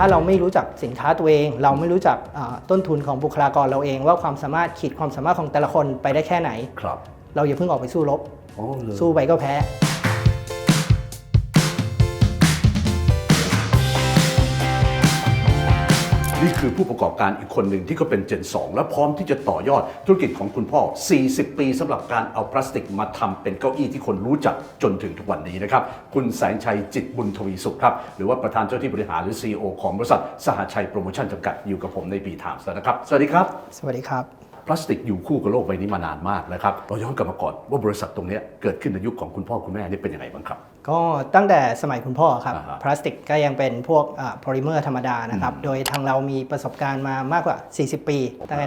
ถ้าเราไม่รู้จักสินค้าตัวเอง เราไม่รู้จักอ่าต้นทุนของบุคลากรเราเอง ว่าความสามารถขีดความสามารถของแต่ละคนไปได้แค่ไหนครับเราอย่าเพิ่งออกไปสู้รบอ๋อเลยสู้ไปก็แพ้ นี่คือผู้ประกอบการอีกคนหนึ่งที่ก็เป็น Gen 2และพร้อมที่จะต่อยอดธุรกิจของคุณพ่อ 40 ปีสำหรับการเอาพลาสติกมาทำเป็นเก้าอี้ที่คนรู้จักจนถึงทุกวันนี้นะครับ คุณแสงชัยจิตบุญทวีสุขครับ หรือว่าประธานเจ้าที่บริหารหรือ CEO ของบริษัทสหชัยโปรโมชั่นจำกัดอยู่กับผมในปีถามสนะครับ สวัสดีครับ สวัสดีครับ พลาสติกอยู่คู่กับโลกใบนี้มานานมากนะครับเราย้อนกลับมาก่อนว่าบริษัทตรงเนี้ยเกิดขึ้นในยุคของคุณพ่อคุณแม่นี่เป็นยังไงบ้างครับ ก็ตั้งแต่สมัยคุณพ่อครับอ่าฮะพลาสติกก็ยังเป็นพวกโพลิเมอร์ธรรมดานะครับ โดยทางเรามีประสบการณ์มามากกว่า 40 ปี ตั้งแต่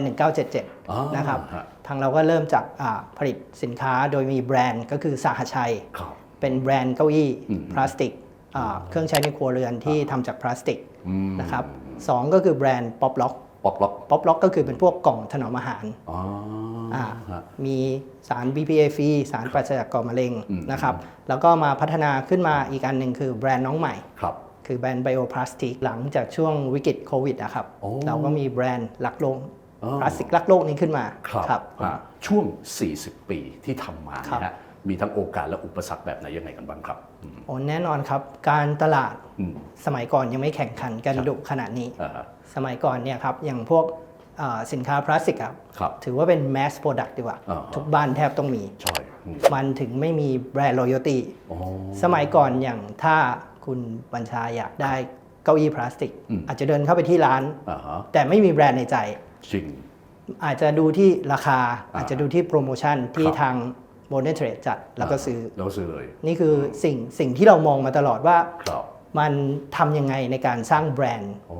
อ๋อ1977 นะครับฮะทางเราก็เริ่มจากอ่าผลิตสินค้าโดยมีแบรนด์ก็คือสหชัยครับเป็นแบรนด์เก้าอี้อืมพลาสติกอ่าเครื่องใช้ในครัวเรือนที่ทำจากพลาสติกอืมนะครับสองก็คือแบรนด์ป๊อปล็อก ป๊อปล็อกป๊อปล็อกก็คือเป็นพวกกล่องถนอมอาหารอ๋ออ่าฮะมีสาร BPA ฟรีสารปราศจากก่อมะเร็งอืมนะครับ แล้วก็มาพัฒนาขึ้นมาอีกอันหนึ่งคือแบรนด์น้องใหม่ครับคือแบรนด์ไบโอพลาสติกหลังจากช่วงวิกฤตโควิดนะครับโอ้เราก็มีแบรนด์รักโลกอ๋อพลาสติกรักโลกนี้ขึ้นมาครับผมอ่าช่วง 40 ปีที่ทำมาครับเนี่ยฮะ มีทั้งโอกาสและอุปสรรคแบบไหนยังไงกันบ้างครับอืมโอ้แน่นอนครับ การตลาดอืมสมัยก่อนยังไม่แข่งขันกันดุขนาดนี้อ่าฮะสมัยก่อนเนี่ยครับอย่างพวกอ่าสินค้าพลาสติกครับครับถือว่าเป็น mass product ดีกว่าอ่าฮะทุกบ้านแทบต้องมีใช่อืมมันถึงไม่มีแบรนด์ loyalty อ๋อสมัยก่อนอย่างถ้าคุณบัญชาอยากได้เก้าอี้พลาสติกอืมอาจจะเดินเข้าไปที่ร้านอ่าฮะแต่ไม่มีแบรนด์ในใจจริงอาจจะดูที่ราคาอ่าอาจจะดูที่โปรโมชั่นที่ครับทาง โมเดิร์นเทรดจัดแล้วก็ซื้อแล้วก็ซื้อเลย นี่คือสิ่งสิ่งที่เรามองมาตลอดว่าครับมันทำยังไงในการสร้างแบรนด์โอ้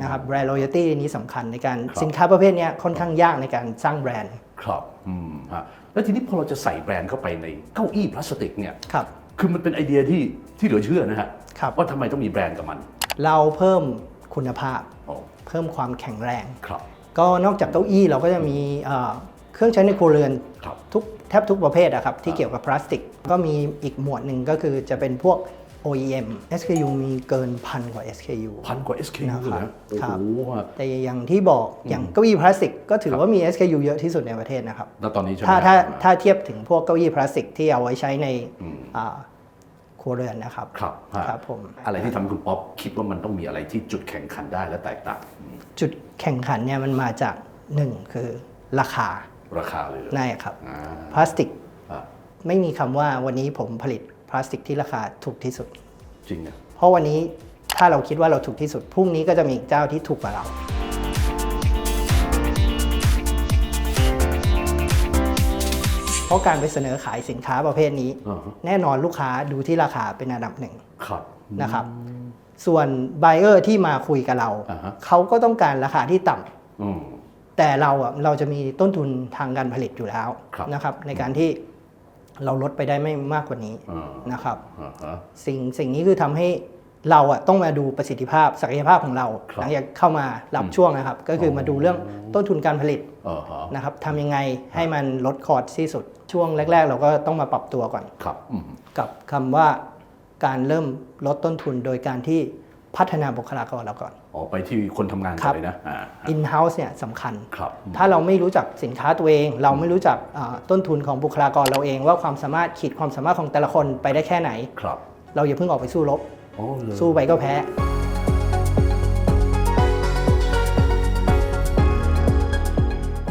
นะครับแบรนด์ loyalty นี้สำคัญในการครับสินค้าประเภทเนี้ยค่อนข้างยากในการสร้างแบรนด์ ครับอืมฮะแล้วทีนี้พอเราจะใส่แบรนด์เข้าไปในเก้าอี้พลาสติกเนี่ยครับคือมันเป็นไอเดียที่ที่เหลือเชื่อนะฮะครับว่าทำไมต้องมีแบรนด์กับมัน เราเพิ่มคุณภาพโอ้เพิ่มความแข็งแรงครับก็นอกจากเก้าอี้เราก็จะมีเอ่อเครื่องใช้ในครัวเรือนครับทุก แทบทุกประเภทอะครับที่เกี่ยวกับพลาสติก ก็มีอีกหมวดหนึ่งก็คือจะเป็นพวก OEM SKU มีเกินพันกว่า SKU พันกว่า SKU นะครับเลยนะโอ้ครับโหฮะแต่อย่างที่บอกอย่างเก้าอี้พลาสติก ก็ถือว่ามี SKU เยอะที่สุดในประเทศนะครับแล้วตอนนี้ใช่ไหมถ้าถ้าฮะถ้าเทียบถึงพวกเก้าอี้พลาสติกที่เอาไว้ใช้ในอืมอ่าครัวเรือนนะครับครับฮะครับผมอะไรที่ทำให้คุณป๊อปคิดว่ามันต้องมีอะไรที่จุดแข่งขันได้และแตกต่างอืมจุดแข่งขันเนี่ยมันมาจากหนึ่งคือราคา ราคาเลยเหรอนั่นครับอ่าพลาสติกอะไม่มีคำว่าวันนี้ผมผลิตพลาสติกที่ราคาถูกที่สุด จริงนะเพราะวันนี้ถ้าเราคิดว่าเราถูกที่สุดพรุ่งนี้ก็จะมีอีกเจ้าที่ถูกกว่าเรา เพราะการไปเสนอขายสินค้าประเภทนี้ อ่าฮะแน่นอนลูกค้าดูที่ราคาเป็นอันดับหนึ่งครับ นะครับ ส่วนไบเออร์ที่มาคุยกับเรา อ่าฮะ เขาก็ต้องการราคาที่ต่ำ อืม แต่เราอะเราจะมีต้นทุนทางการผลิตอยู่แล้วครับนะครับ ในการที่เราลดไปได้ไม่มากกว่านี้อ่านะครับอ่าฮะสิ่งสิ่งนี้คือทำให้เราอะต้องมาดูประสิทธิภาพศักยภาพของเราครับหลังจากเข้ามารับช่วงนะครับ ก็คือมาดูเรื่องต้นทุนการผลิตอ่าฮะนะครับทำยังไงให้มันลดคอร์สที่สุด ช่วงแรก ๆ เราก็ต้องมาปรับตัวก่อนครับอืมกับคำว่าการเริ่มลดต้นทุนโดยการที่ พัฒนาบุคลากรเราก่อน อ๋อไปที่คนทำงานคกัรันบเลยนะอ่า in-house เนี่ยสำคัญครับถ้าเราไม่รู้จักสินค้าตัวเอง เราไม่รู้จักอ่าต้นทุนของบุคลากรเราเอง ว่าความสามารถขีดความสามารถของแต่ละคนไปได้แค่ไหนครับเราอย่าเพิ่งออกไปสู้รบโอ้เลยสู้ไปก็แพ้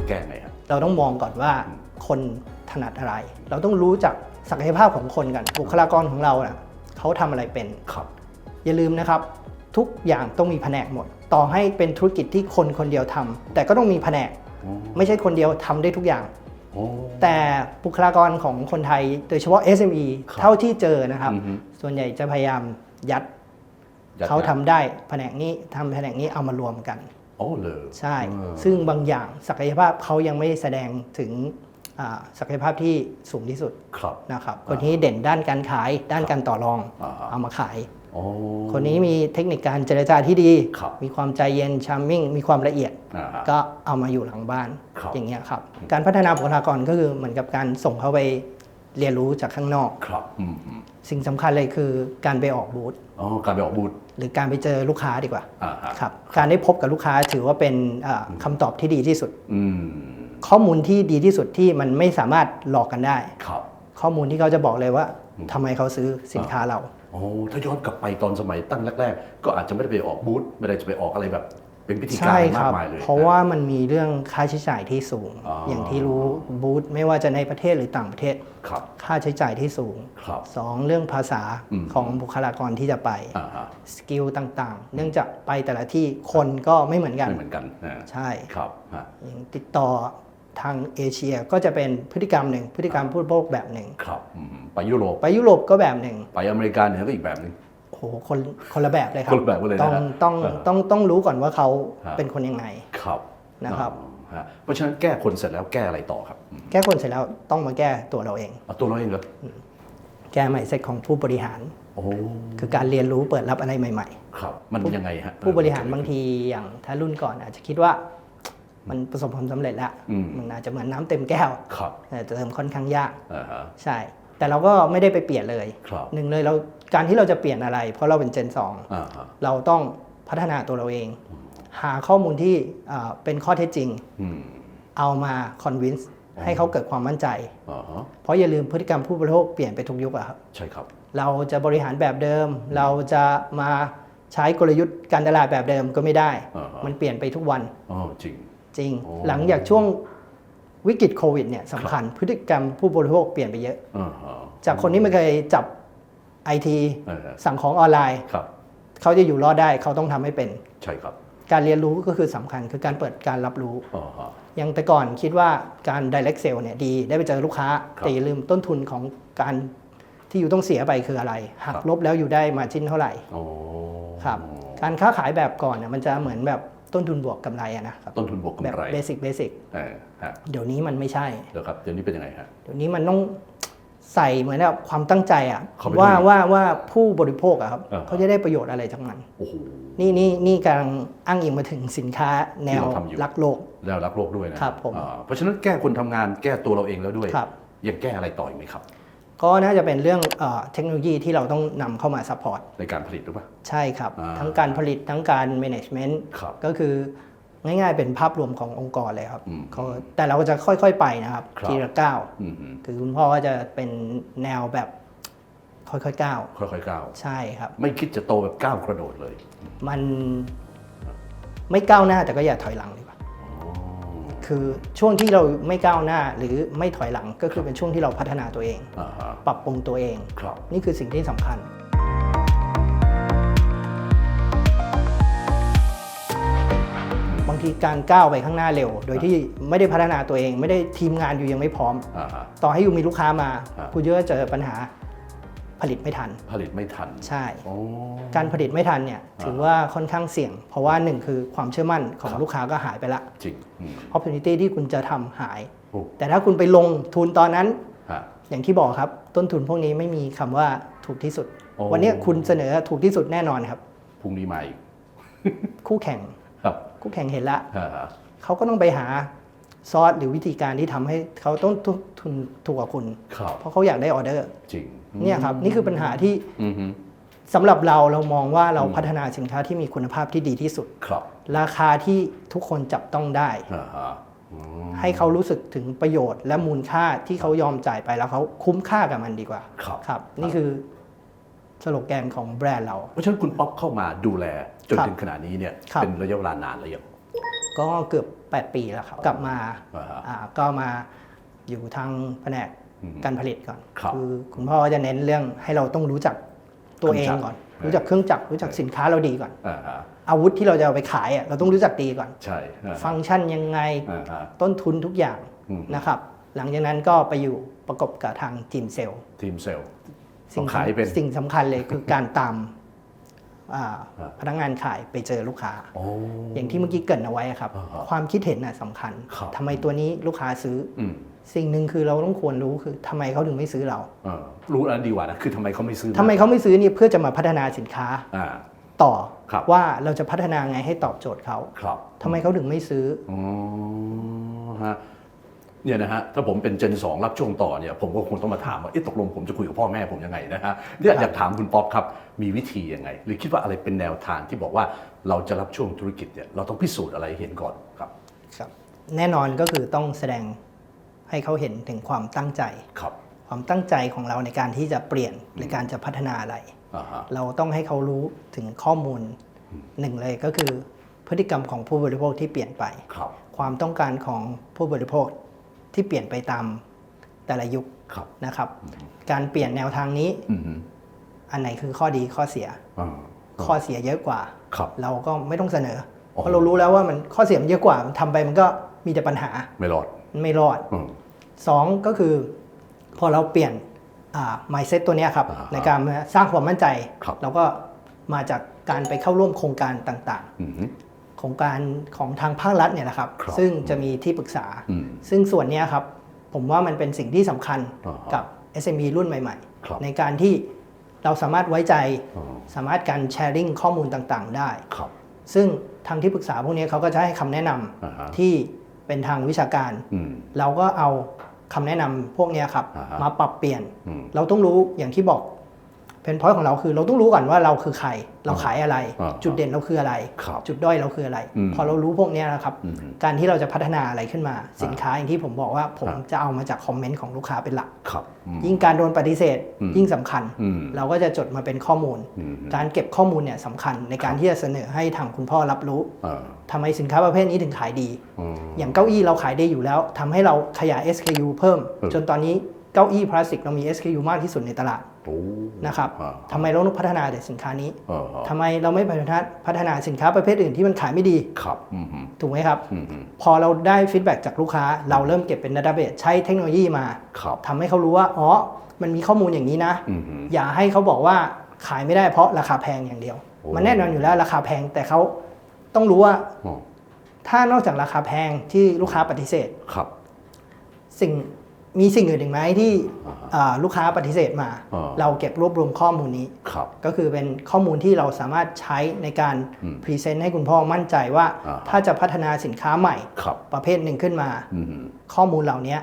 แก้ไงฮะเราต้องมองก่อนว่าคนถนัดอะไร เราต้องรู้จักศักยภาพของคนกันบุคลากรของเราเน่ะเขาทำอะไรเป็นครับอย่าลืมนะครับ ทุกอย่างต้องมีแผนกหมด ต่อให้เป็นธุรกิจที่คนคนเดียวทำแต่ก็ต้องมีแผนกโอ้ไม่ใช่คนเดียวทำได้ทุกอย่างโอ้แต่บุคลากรของคนไทย โดยเฉพาะ SME ครับเท่าที่เจอนะครับอือฮึส่วนใหญ่จะพยายามยัดยัดเขาทำได้แผนกนี้ทำแผนกนี้เอามารวมกันโอ้เลยใช่เออซึ่งบางอย่างศักยภาพเขายังไม่แสดงถึงอ่าศักยภาพที่สูงที่สุดครับนะครับคนนี้เด่นด้านการขายด้านการต่อรองอ่าฮะเอามาขายโอ้ คนนี้มีเทคนิคการเจรจาที่ดีครับมีความใจเย็นชาร์มมิ่ง มีความละเอียดอ่าฮะก็เอามาอยู่หลังบ้านครับอย่างเงี้ยครับ การพัฒนาบุคลากรก็คือเหมือนกับการส่งเขาไปเรียนรู้จากข้างนอกครับอืมอืมสิ่งสำคัญเลยคือการไปออกบูธอ๋อ การไปออกบูธ หรือการไปเจอลูกค้าดีกว่าอ่าฮะครับ การได้พบกับลูกค้าถือว่าเป็นอ่าคำตอบที่ดีที่สุดอืมข้อมูลที่ดีที่สุดที่มันไม่สามารถหลอกกันได้ครับข้อมูลที่เขาจะบอกเลยว่าทำไมเขาซื้อสินค้าเรา โอ้ถ้าย้อนกลับไปตอนสมัยตั้งแรกๆ ก็อาจจะไม่ได้ไปออกบูธไม่ได้จะไปออกอะไรแบบ เป็นพิธีการใช่คมารักบมายเลย เพราะว่ามันมีเรื่องค่าใช้จ่ายที่สูง อ๋ออ อย่างที่รู้บูธไม่ว่าจะในประเทศหรือต่างประเทศ ครับค่าใช้จ่ายที่สูงครับ สองเรื่องภาษาอืม ของบุคลากรที่จะไป อ่าฮะสกิลต่างๆ เนื่องจากไปแต่ละที่คนก็ไม่เหมือนกัน ไม่เหมือนกันอ่าใช่ครับฮะอย่างติดต่อ ทางเอเชียก็จะเป็นพฤติกรรมหนึ่งพฤติกรรมผู้บริโภคแบบหนึ่ง ครับอืมไปยุโรป ไปยุโรปก็แบบหนึ่งไปอเมริกาเหนือก็อีกแบบหนึง โอ้โหคนคนละแบบเลยครัคนละแบบกันเลยนะต้องฮะต้องเออต้องต้องรู้ก่อนว่าเขาฮะ เป็นคนยังไง ครับนะครับอ๋อฮะเพราะฉะนั้นแก้คนเสร็จแล้วแก้อะไรต่อครับอืมแก้คนเสร็จแล้วต้องมาแก้ตัวเราเอง เอาตัวเราเองเหรอแก้ใหม่เซตของผู้บริหาร โอ้คือการเรียนรู้เปิดรับอะไรใหม่ ครับ มันยังไงฮะๆ ผู้บริหารบางทีอย่างถ้ารุ่นก่อนอาจจะคิดว่า มันประสบความสำเร็จแล้วอืมมันอาจจะเหมือนน้ำเต็มแก้วครับแต่เติมค่อนข้างยากอ่าฮะใช่ แต่เราก็ไม่ได้ไปเปลี่ยนเลยครับหนึ่งเลยเราการที่เราจะเปลี่ยนอะไร เพราะเราเป็นเจนอ่าฮะ2เราต้องพัฒนาตัวเราเอง หาข้อมูลที่อ่าเป็นข้อเท็จจริงอืมเอามาคอนวินส์ให้เขาเกิดความมั่นใจอ่าฮะเพราะอย่าลืมพฤติกรรมผู้บริโภคเปลี่ยนไปทุกยุคอะครับ ใช่ครับ เราจะบริหารแบบเดิม เราจะมาใช้กลยุทธ์การตลาดแบบเดิมก็ไม่ได้อ่าฮะมันเปลี่ยนไปทุกวัน อ๋อ จริง จริงโอ้หลังจากช่วงวิกฤตโควิดเนี่ยสำคัญพฤติกรรมผู้บริโภคเปลี่ยนไปเยอะอ่าฮะจากคนที่ไม่เคยจับไอทีอ่าฮะสั่งของออนไลน์ครับเขาจะอยู่รอดได้เขาต้องทำให้เป็นใช่ครับ การเรียนรู้ก็คือสำคัญคือการเปิดการรับรู้อ๋อฮะอย่างแต่ก่อนคิดว่าการ direct sale เนี่ยดีได้ไปเจอลูกค้าครับแต่อย่าลืมต้นทุนของการที่อยู่ต้องเสียไปคืออะไร หักครับลบแล้วอยู่ได้มาจิ้นเท่าไหร่โอ้ครับการค้าขายแบบก่อนเนี่ยมันจะเหมือนแบบ ต้นทุนบวกกำไรอะนะครับต้นทุนบวกแบบกำไรเบสิกเบสิกเออฮะเดี๋ยวนี้มันไม่ใช่เดี๋ยวครับเดี๋ยวนี้เป็นยังไงฮะเดี๋ยวนี้มันต้องใส่เหมือนแบบความตั้งใจอะเข้าไปว่าด้วยว่าว่าผู้บริโภคอะครับอ่าเขาจะได้ประโยชน์อะไรจากมันโอ้โหนี่นี่นี่กำลังอ้างอิงมาถึงสินค้าแนวที่เราทำอยู่รักโลกแล้วรักโลกด้วยนะครับผมอ่าเพราะฉะนั้นแก้คนทำงานแก้ตัวเราเองแล้วด้วยครับยังแก้อะไรต่ออีกไหมครับ ก็น่าจะเป็นเรื่องเออเทคโนโลยีที่เราต้องนำเข้ามาซัพพอร์ตในการผลิตหรือเปล่า ใช่ครับอ่าทั้งการผลิตทั้งการ management ครับก็คือง่ายๆ เป็นภาพรวมขององค์กรเลยครับอืมก็แต่เราก็จะค่อยๆไปนะครับครับทีละก้าวอืมฮึคือคุณพ่อก็จะเป็นแนวแบบค่อยๆก้าวค่อยๆก้าวใช่ครับ ไม่คิดจะโตแบบก้าวกระโดดเลย มันไม่ก้าวหน้าแต่ก็อย่าถอยหลังดีกว่าอ๋อ คือช่วงที่เราไม่ก้าวหน้าหรือไม่ถอยหลังก็คือเป็นช่วงที่เราพัฒนาตัวเอง อ่าฮะปรับปรุงตัวเอง ครับ นี่คือสิ่งที่สำคัญ บางทีการก้าวไปข้างหน้าเร็ว โดยที่ไม่ได้พัฒนาตัวเอง ไม่ได้ทีมงานอยู่ยังไม่พร้อม อ่าฮะ ต่อให้อยู่มีลูกค้ามาครับคุณเยอะเจอปัญหา ผลิตไม่ทัน ผลิตไม่ทันใช่ โอ้ การผลิตไม่ทันเนี่ยถือว่าค่อนข้างเสี่ยง เพราะว่าหนึ่งคือความเชื่อมั่นของครับ ลูกค้าก็หายไปละ จริงอืม opportunity ที่คุณจะทำหาย โอ้ แต่ถ้าคุณไปลงทุนตอนนั้น ฮะ อย่างที่บอกครับ ต้นทุนพวกนี้ไม่มีคำว่าถูกที่สุด โอ้ วันนี้คุณเสนอถูกที่สุดแน่นอนครับ พรุ่งนี้มาอีกคู่แข่ง ครับคู่แข่งเห็นละอ่าฮะเขาก็ต้องไปหาซอสหรือวิธีการที่ทำให้เขาต้องทุนถูกกว่าคุณ ครับเพราะเขาอยากได้ออเดอร์ จริง เนี่ยครับนี่คือปัญหาที่อืมฮึสำหรับเราเรามองว่าเราอืมพัฒนาสินค้าที่มีคุณภาพที่ดีที่สุดครับ ราคาที่ทุกคนจับต้องได้อ่าฮะอืมให้เขารู้สึกถึงประโยชน์และมูลค่าที่เขายอมจ่ายไปแล้วเขาคุ้มค่ากับมันดีกว่า ครับครับนี่คือสโลแกนของแบรนด์เรา เพราะฉะนั้นคุณป๊อปเข้ามาดูแลจนครับถึงขณะนี้เนี่ยครับเป็นระยะเวลานานแล้วยังก็เกือบ 8 ปีแล้วครับ กลับมาอ่าฮะอ่าก็มาอยู่ทางแผนกอืม การผลิตก่อนครับอคุณพ่อจะเน้นเรื่องให้เราต้องรู้จักตัวเองก่อนเครื่องจักรรู้จักเครื่องจักรรู้จักสินค้าเราดีก่อนอ่าฮะอาวุธที่เราจะเอาไปขายอะเราต้องรู้จักดีก่อนใช่อ่าฮะฟังก์ชันยังไงอ่าฮะต้นทุนทุกอย่างอืมนะครับ หลังจากนั้นก็ไปอยู่ประกบกับทางทีมเซลล์ทีมเซลล์สิ่งต้องขายเป็นสิ่งสำคัญเลยคือการตามอ่าครับพนักงานขายไปเจอลูกค้าโอ้อย่างที่เมื่อกี้เกรินเอาไว้ครับอ่าฮะความคิดเห็นน่ะสำคัญครับทำไมตัวนี้ลูกค้าซื้ออืม สิ่งหนึ่งคือเราต้องควรรู้คือทำไมเขาถึงไม่ซื้อเราเออรู้อันดีกว่านะคือทำไมเขาไม่ซื้อทำไมเขาไม่ซื้อนี่เพื่อจะมาพัฒนาสินค้า อ่า ต่อครับ ว่าเราจะพัฒนาไงให้ตอบโจทย์เขาครับทำไมเขาถึงไม่ซื้อ อ๋อฮะเนี่ยนะฮะถ้าผมเป็นเจนสองรับช่วงต่อเนี่ยผมก็คงต้องมาถามว่าเอ๊ะตกลงผมจะคุยกับพ่อแม่ผมยังไงนะฮะเนี่ยอยากถามคุณป๊อปครับมีวิธียังไง หรือคิดว่าอะไรเป็นแนวทางที่บอกว่าเราจะรับช่วงธุรกิจเนี่ยเราต้องพิสูจน์อะไรให้เห็นก่อนครับ ครับแน่นอนก็คือต้องแสดง ให้เขาเห็นถึงความตั้งใจครับความตั้งใจของเราในการที่จะเปลี่ยนในการจะพัฒนาอะไรอ่าฮะเราต้องให้เขารู้ถึงข้อมูลหนึ่งเลยก็คือพฤติกรรมของผู้บริโภคที่เปลี่ยนไปครับความต้องการของผู้บริโภคที่เปลี่ยนไปตามแต่ละยุคครับนะครับ การเปลี่ยนแนวทางนี้อืมฮึอันไหนคือข้อดีข้อเสียอ่าข้อเสียเยอะกว่าครับเราก็ไม่ต้องเสนออ๋อเพราะเรารู้แล้วว่ามันข้อเสียมันเยอะกว่ามันทำไปมันก็มีแต่ปัญหาไม่รอดมัน ไม่รอดอืมสองก็คือพอเราเปลี่ยนอ่า mindset ตัวเนี้ยครับอ่าฮะในการมาสร้างความมั่นใจครับเราก็มาจากการไปเข้าร่วมโครงการต่างอืมฮึๆโครงการของทางภาครัฐเนี่ยนะครับครับซึ่งจะมีที่ปรึกษาอืมซึ่งส่วนเนี้ยครับ ผมว่ามันเป็นสิ่งที่สำคัญอ่าฮะกับ SME รุ่นใหม่ครับๆในการที่เราสามารถไว้ใจอ๋อสามารถการแชร์ลิงข้อมูลต่างๆ ได้ครับซึ่งทางที่ปรึกษาพวกนี้เขาก็จะให้คำแนะนำอ่าฮะที่ เป็นทางวิชาการอืมเราก็เอาคำแนะนำพวกเนี้ยครับอ่าฮะมาปรับเปลี่ยนอืมเราต้องรู้อย่างที่บอก เป็นพอยต์ของเราคือเราต้องรู้ก่อนว่าเราคือใคร เราขายอะไรอ่าจุดเด่นเราคืออะไรครับจุดด้อยเราคืออะไรอืมพอเรารู้พวกเนี้ยนะครับอืมการที่เราจะพัฒนาอะไรขึ้นมาสินค้าอย่างที่ผมบอกว่าผมจะเอามาจากคอมเมนต์ของลูกค้าเป็นหลักครับอืมยิ่งการโดนปฏิเสธอืมยิ่งสำคัญอืมเราก็จะจดมาเป็นข้อมูลอืมการเก็บข้อมูลเนี่ยสำคัญในการที่จะเสนอให้ทางคุณพ่อรับรู้อ่าทำไมสินค้าประเภทนี้ถึงขายดีอืมอย่างเก้าอี้เราขายได้อยู่แล้วทำให้เราขยาย SKU เพิ่มเออจนตอนนี้ เก้าอี้พลาสติกเรามี SKU มากที่สุดในตลาดโอ้นะครับอ่าทำไมเราต้องพัฒนาแต่สินค้านี้อ่าฮะทำไมเราไม่พัฒนาพัฒนาสินค้าประเภทอื่นที่มันขายไม่ดีครับอืมฮึถูกไหมครับอืมฮึพอเราได้ฟีดแบ็จากลูกค้า เราเริ่มเก็บเป็น Database ใช้เทคโนโลยีมาครับทำให้เขารู้ว่าอ๋อมันมีข้อมูลอย่างนี้นะอืมฮึอย่าให้เขาบอกว่าขายไม่ได้เพราะราคาแพงอย่างเดียวโอ้มันแน่นอนอยู่แล้วราคาแพงแต่เขาต้องรู้ว่าอ๋อถ้านอกจากราคาแพงที่ลูกค้าปฏิเสธครับ สิ่ง มีสิ่งอื่นอีกไหมที่อ่าฮะอ่าลูกค้าปฏิเสธมาอ่าเราเก็บรวบรวมข้อมูลนี้ครับก็คือเป็นข้อมูลที่เราสามารถใช้ในการอืมพรีเซนต์ให้คุณพ่อมั่นใจว่าอ่าฮะถ้าจะพัฒนาสินค้าใหม่ครับประเภทหนึ่งขึ้นมาอืมฮึข้อมูลเหล่านี้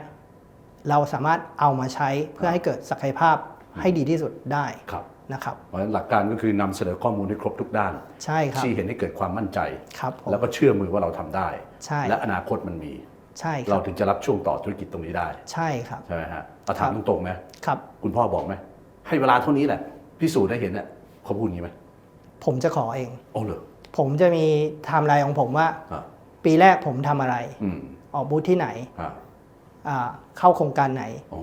เราสามารถเอามาใช้เพื่อให้เกิดศักยภาพให้ดีที่สุดได้ครับนะครับเพราะฉะนั้นหลักการก็คือนำเสนอข้อมูลให้ครบทุกด้าน ใช่ครับชี้เห็นให้เกิดความมั่นใจครับผมแล้วก็เชื่อมือว่าเราทำได้ใช่และอนาคตมันมี ใช่คเรารับ ถึงจะรับช่วงต่อธุรกิจตรงนี้ได้ ใช่ครับ ใช่ไหมฮะเอาถามครับตรงๆไหมครับ คุณพ่อบอกไหมให้เวลาเท่านี้แหละพิสูจน์ได้เห็นเนี่ยเขาพูดอย่างนี้ไหมผมจะขอเอง โอ้เหรอผมจะมีไทม์ไลน์ของผมว่า อ่าปีแรกผมทำอะไร อืมออกบูธที่ไหนอ่าอ่าเข้าโครงการไหนโอ้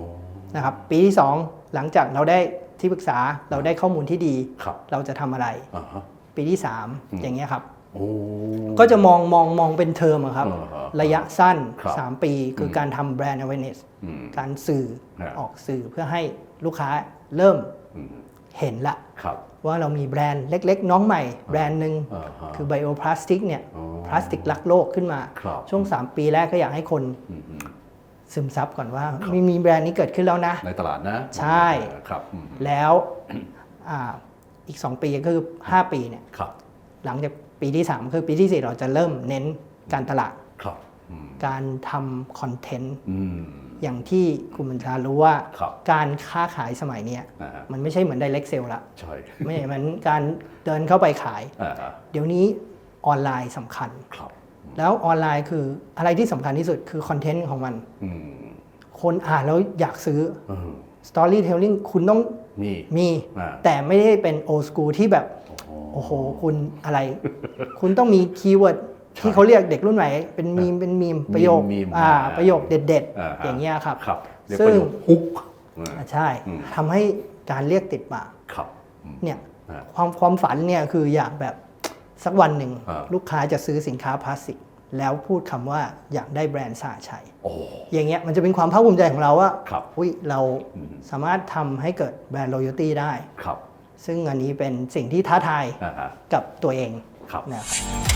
นะครับ ปีที่ 2 หลังจากเราได้ที่ปรึกษาเราได้ข้อมูลที่ดี ครับเราจะทำอะไร อ่าฮะ ปีที่ อืม 3 อย่างเงี้ยครับโอ้ ก็จะมองมองมองเป็นเทอมอะครับอ่าฮะระยะสั้นครับ3ปีคืออมการทำแบรนด์ awareness อืมการสื่อฮะออกสื่อเพื่อให้ลูกค้าเริ่มอืมเห็นละครับว่าเรามีแบรนด์เล็ก ๆ น้องใหม่ แบรนด์หนึ่งอ่าฮะคือไบโอพลาสติกเนี่ยอ๋อพลาสติกรักโลกขึ้นมาครับช่วง 3 ปีแรกก็อยากให้คนอืมอืมซึมซับก่อนว่ามีมีแบรนด์นี้เกิดขึ้นแล้วนะ ในตลาดนะ ใช่ครับอืมแล้วอาอีก 2 ปีก็คือ 5 ปีเนี่ยครับหลังจาก ปีที่ 3 คือปีที่ 4 เราจะเริ่มเน้นการตลาด ครับอืมการทำคอนเทนต์ อืม อย่างที่คุณบัญชารู้ว่าครับ การค้าขายสมัยเนี้ยอ่าฮะมันไม่ใช่เหมือน direct sale ละ ใช่ไม่ใช่เหมือนการเดินเข้าไปขาย อ่าฮะเดี๋ยวนี้ออนไลน์สำคัญ ครับแล้วออนไลน์คืออะไรที่สำคัญที่สุดคือคอนเทนต์ของมัน อืมคนอ่านแล้วอยากซื้อ อืม Storytelling คุณต้องนี่มี อ่า แต่ไม่ได้เป็น old school ที่แบบ โอ้โห คุณอะไร คุณต้องมีคีย์เวิร์ดที่เขาเรียกเด็กรุ่นใหม่เป็นมีมเป็นมีมประโยคมีมอ่าอ่าประโยคเด็ดอ่าๆฮะอย่างเงี้ยครับ ครับเรียกซึ่ประง โยคฮุกอ่าอ่า ใช่อืม ทำให้การเรียกติดปากครับอืม เนี่ยอ่าความความฝันเนี่ยคืออยากแบบสักวันหนึ่งอ่า ลูกค้าจะซื้อสินค้าพลาสติก แล้วพูดคำว่าอยากได้แบรนด์สาชัย โอ้ อย่างเงี้ยมันจะเป็นความภาคภูมิใจของเราว่าครับอุ้ยเราอืม สามารถทำให้เกิดแบรนด์ loyalty ได้ ครับ ซึ่งอันนี้เป็นสิ่งที่ท้าทายอ่าฮะกับตัวเองครับนะครับ